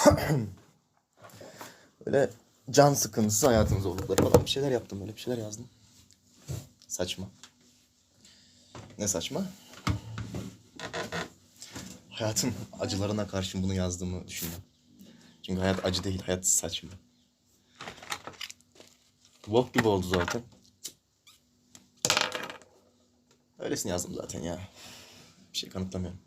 Böyle can sıkıntısı hayatın zorlukları falan bir şeyler yaptım böyle bir şeyler yazdım. Saçma. Ne saçma? Hayatın acılarına karşı bunu yazdığımı düşünüyorum. Çünkü hayat acı değil, hayat saçma. Bok gibi oldu zaten. Öylesini yazdım zaten ya. Bir şey kanıtlamıyorum.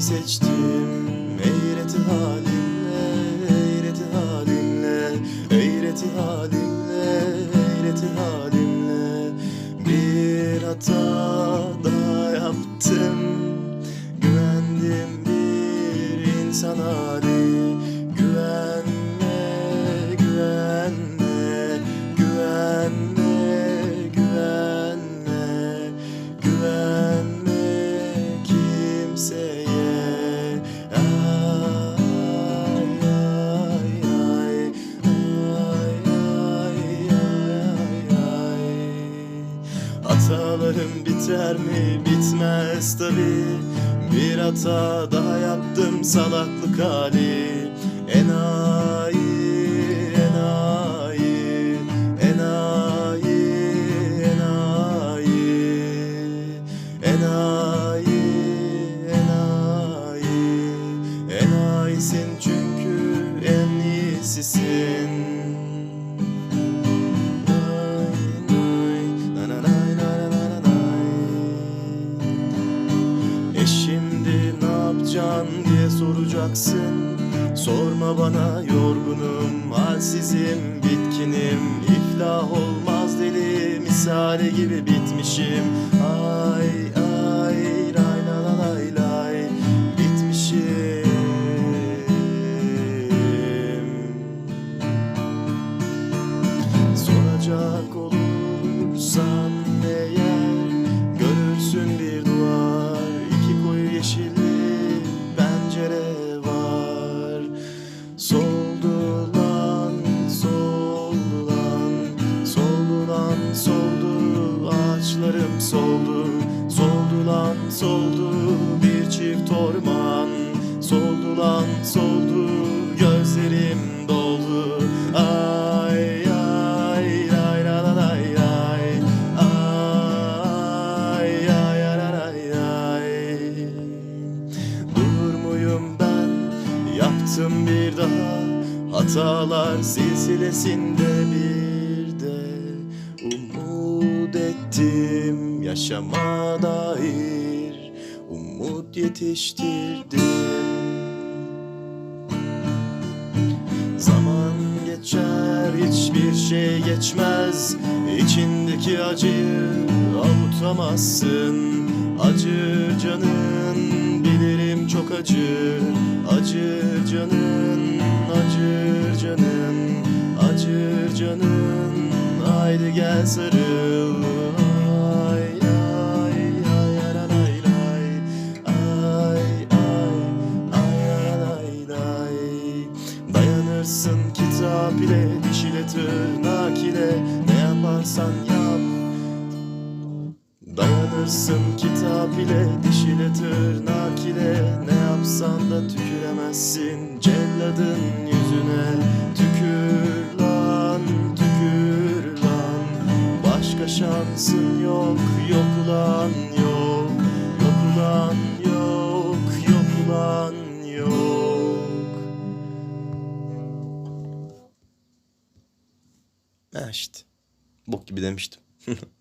Seçtim. Eğreti halimle Eğreti halimle Eğreti halimle Hatalarım biter mi? Bitmez tabi. Bir hata daha yaptım salaklık hali. Enayi, enayi, enayi, enayi, enayi, enayi, enayisin çünkü en iyisisin. Soracaksın Sorma bana yorgunum, halsizim, bitkinim. İflah olmaz deli misali gibi bitmişim. Ay ay lay la la lay lay bitmişim. Soracak olursan soldu bir çift orman. Soldu lan soldu gözlerim doldu. Ay ay ay la la ay Ay ay ay la lay ay Durur muyum ben? Yaptım bir daha. Hatalar silsilesinde bir de Umut ettim. Yaşama dair Umut yetiştirdim. Zaman geçer hiçbir şey geçmez. İçindeki acıyı avutamazsın. Acı canın bilirim çok acı. Acı canın acır canın. Acır canın haydi gel sarıl ile Ne yaparsan yap. Dayanırsın kitap ile diş ile tırnak ile. Ne yapsan da tüküremezsin celladın yüzüne. Tükür lan tükür lan Başka şansın yok yok ulan yok. Yok ulan işte. Bok gibi demiştim.